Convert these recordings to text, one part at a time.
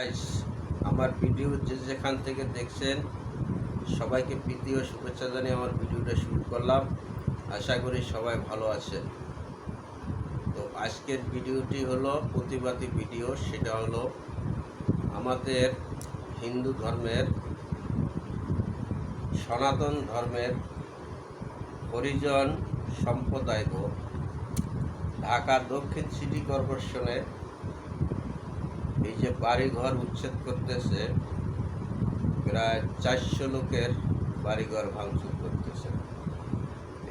Guys আমার video যে যেখান থেকে দেখছেন, সবাইকে প্রীতি ও শুভেচ্ছা জানিয়ে আমার ভিডিওটা শুরু করলাম। আশা করি সবাই ভালো আছেন। তো আজকের ভিডিওটি হলো প্রতিবাদী ভিডিও, সেটা হলো আমাদের হিন্দু ধর্মের, সনাতন ধর্মের হরিজন সম্প্রদায় ঢাকা দক্ষিণ সিটি কর্পোরেশনে এই যে বাড়িঘর উচ্ছেদ করতেছে, প্রায় চারশো লোকের বাড়িঘর ভাঙচুর করতেছে।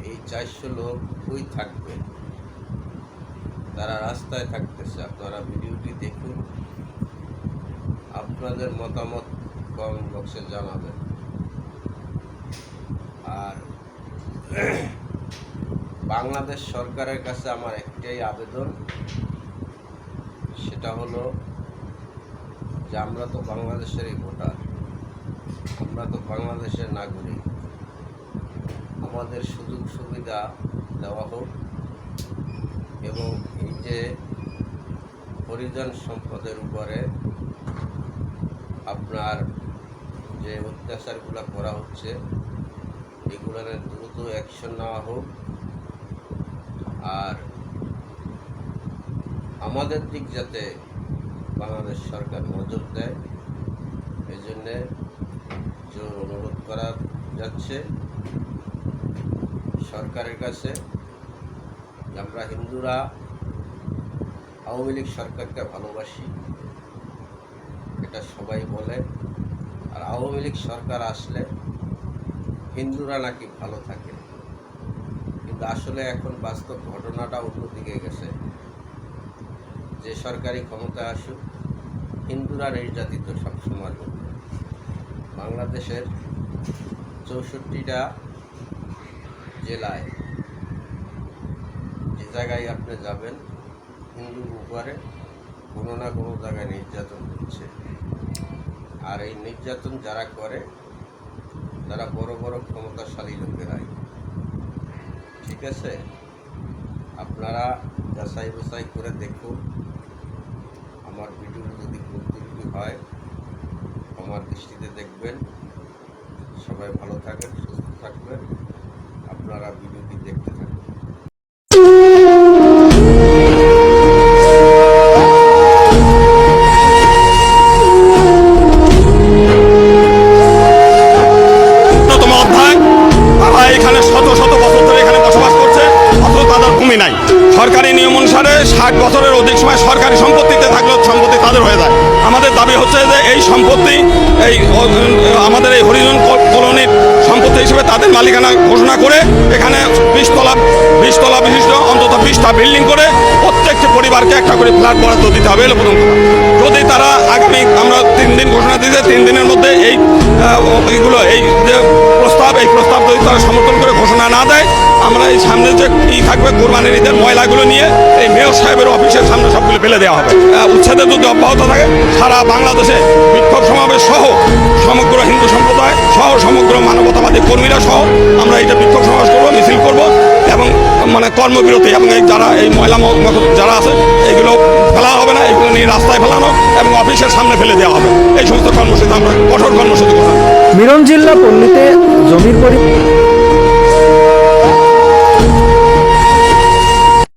এই চারশো লোক কই থাকবে? তারা রাস্তায় থাকতেছে। আপনারা ভিডিওটি দেখুন। আপনাদের মতামত কমেন্ট বক্সে জানাবেন। আর বাংলাদেশ সরকারের কাছে আমার একটাই আবেদন, সেটা হলো যে আমরা তো বাংলাদেশেরই ভোটার, আমরা তো বাংলাদেশের নাগরিক। আমাদের সুযোগ সুবিধা দেওয়া হোক এবং এই যে হরিজন সম্পদের উপরে আপনার যে অত্যাচারগুলো করা হচ্ছে এগুলোর দ্রুত অ্যাকশন নেওয়া হোক। আর আমাদের দিক যাতে সরকার নজর দেয়। এই জন্যে জোর অনুরোধ করা যাচ্ছে। সরকারের কাছে আমরা হিন্দুরা আওয়ামী লীগ সরকারকে ভালোবাসি। এটা সবাই বলে। আর আওয়ামী লীগ সরকার আসলে হিন্দুরা নাকি ভালো থাকে। কিন্তু আসলে এখন বাস্তব ঘটনাটা অন্যদিকে গেছে। যে সরকারি ক্ষমতা আসুক হিন্দুরা নির্যাতিত সবসময় বাংলাদেশের চৌষট্টিটা জেলায় যে জায়গায় আপনি যাবেন হিন্দুর উপরে কোনো না কোনো জায়গায় নির্যাতন হচ্ছে। আর এই নির্যাতন যারা করে, তারা বড় বড় ক্ষমতাশালী লোকেরাই। ঠিক আছে? আপনারা যাচাই বাছাই করে দেখুন আমার ভিডিও যদি ভুল ত্রুটি হয়। আমার দৃষ্টিতে দেখবেন। সবাই ভালো থাকেন সুস্থ থাকবেন। আপনারা ভিডিওটি দেখতে থাকুন। সরকারি নিয়ম অনুসারে ষাট বছরের অধিক সময় সরকারি সম্পত্তিতে থাকলেও সম্পত্তি তাদের হয়ে যায়। আমাদের দাবি হচ্ছে যে এই সম্পত্তি, এই আমাদের এই হরিজন কলোনির সম্পত্তি হিসেবে তাদের মালিকানা ঘোষণা করে এখানে বিশতলা বিশতলা বিশিষ্ট, অন্তত বিশটা বিল্ডিং করে প্রত্যেকটি পরিবারকে একটা করে ফ্ল্যাট বরাদ্দ দিতে হবে এলো প্রথম যদি তারা আগামী, আমরা তিন দিন ঘোষণা দিয়েছে তিন দিনের মধ্যে এই এইগুলো, এই যে প্রস্তাব, এই প্রস্তাব যদি তারা সমর্থন করে ঘোষণা না দেয় আমরা এই সামনে যে ই থাকবে, কোরবানির ঈদের ময়লাগুলো নিয়ে এই মেয়র সাহেবের অফিসের সামনে সবগুলো ফেলে দেওয়া হবে। উচ্ছেদের যদি অব্যাহত থাকে, সারা বাংলাদেশে বিক্ষোভ সমাবেশ সহ সমগ্র হিন্দু সম্প্রদায় সহ সমগ্র মানবতাবাদী কর্মীরা সহ আমরা এটা বিক্ষোভ সমাবেশ করব, মিছিল করব এবং মানে কর্মবিরতি এবং এই যারা এই ময়লা যারা আছে এগুলো ফেলা হবে না এগুলো নিয়ে রাস্তায় ফেলানো এবং অফিসের সামনে ফেলে দেওয়া হবে। এই সমস্ত কর্মসূচি আমরা কঠোর কর্মসূচি মিরন পল্লীতে জমির পরি